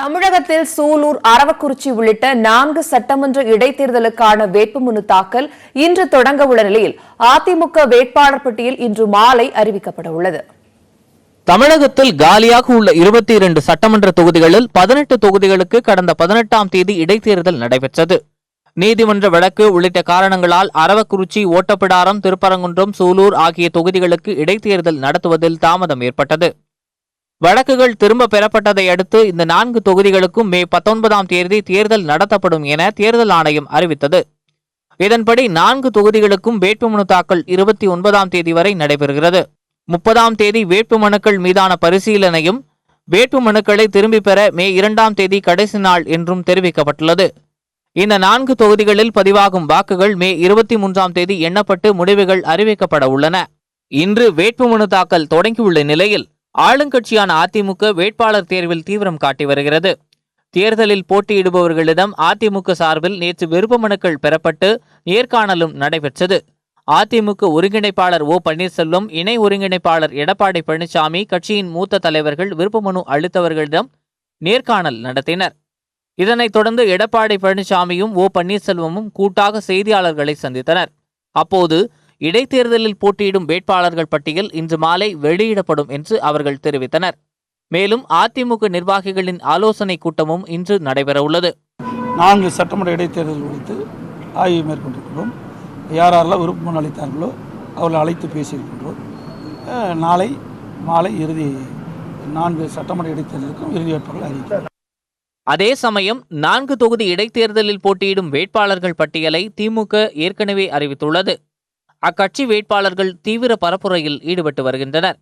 தமிழகத்தில் சூலூர் அரவக்குறிச்சி உள்ளிட்ட நான்கு சட்டமன்ற இடைத்தேர்தலுக்கான வேட்புமனு தாக்கல் இன்று தொடங்க உள்ள நிலையில் அதிமுக வேட்பாளர் பட்டியல் இன்று மாலை அறிவிக்கப்பட உள்ளது. தமிழகத்தில் காலியாக உள்ள இருபத்தி இரண்டு சட்டமன்ற தொகுதிகளில் பதினெட்டு தொகுதிகளுக்கு கடந்த பதினெட்டாம் தேதி இடைத்தேர்தல் நடைபெற்றது. நீதிமன்ற வழக்கு உள்ளிட்ட காரணங்களால் அரவக்குறிச்சி ஓட்டப்பிடாரம் திருப்பரங்குன்றம் சூலூர் ஆகிய தொகுதிகளுக்கு இடைத்தேர்தல் நடத்துவதில் தாமதம் ஏற்பட்டது. வழக்குகள் திரும்ப பெறப்பட்டதை அடுத்து இந்த நான்கு தொகுதிகளுக்கும் மே பத்தொன்பதாம் தேதி தேர்தல் நடத்தப்படும் என தேர்தல் ஆணையம் அறிவித்தது. இதன்படி நான்கு தொகுதிகளுக்கும் வேட்புமனு தாக்கல் இருபத்தி ஒன்பதாம் தேதி வரை நடைபெறுகிறது. முப்பதாம் தேதி வேட்புமனுக்கள் மீதான பரிசீலனையும் வேட்புமனுக்களை திரும்பிப் பெற மே இரண்டாம் தேதி கடைசி நாள் என்றும் தெரிவிக்கப்பட்டுள்ளது. இந்த நான்கு தொகுதிகளில் பதிவாகும் வாக்குகள் மே இருபத்தி மூன்றாம் தேதி எண்ணப்பட்டு முடிவுகள் அறிவிக்கப்பட உள்ளன. இன்று வேட்புமனு தாக்கல் தொடங்கியுள்ள நிலையில் ஆளுங்கட்சியான அதிமுக வேட்பாளர் தேர்வில் தீவிரம் காட்டி வருகிறது. தேர்தலில் போட்டியிடுபவர்களிடம் அதிமுக சார்பில் நேற்று விருப்ப மனுக்கள் பெறப்பட்டு நேர்காணலும் நடைபெற்றது. அதிமுக ஒருங்கிணைப்பாளர் ஓ பன்னீர்செல்வம் இணை ஒருங்கிணைப்பாளர் எடப்பாடி பழனிசாமி கட்சியின் மூத்த தலைவர்கள் விருப்ப மனு அளித்தவர்களிடம் நேர்காணல் நடத்தினர். இதனைத் தொடர்ந்து எடப்பாடி பழனிசாமியும் ஓ பன்னீர்செல்வமும் கூட்டாக செய்தியாளர்களை சந்தித்தனர். அப்போது இடைத்தேர்தலில் போட்டியிடும் வேட்பாளர்கள் பட்டியல் இன்று மாலை வெளியிடப்படும் என்று அவர்கள் தெரிவித்தனர். மேலும் அதிமுக நிர்வாகிகளின் ஆலோசனைக் கூட்டமும் இன்று நடைபெறவுள்ளது. நான்கு சட்டமன்ற இடைத்தேர்தல் குறித்து ஆய்வு மேற்கொண்டிருக்கிறோம். யார் யாரெல்லாம் விருப்பம் அளித்தார்களோ அவர்களை அழைத்து பேசியிருக்கின்றோம். நாளை மாலை இறுதி நான்கு சட்டமன்ற இடைத்தேர்தலுக்கும் இறுதி வேட்பாளர்கள் அறிவிக்கிறோம் அதே சமயம் நான்கு தொகுதி இடைத்தேர்தலில் போட்டியிடும் வேட்பாளர்கள் பட்டியலை திமுக ஏற்கனவே அறிவித்துள்ளது. அக்கட்சி வேட்பாளர்கள் தீவிர பரப்புரையில் ஈடுபட்டு வருகின்றனர்.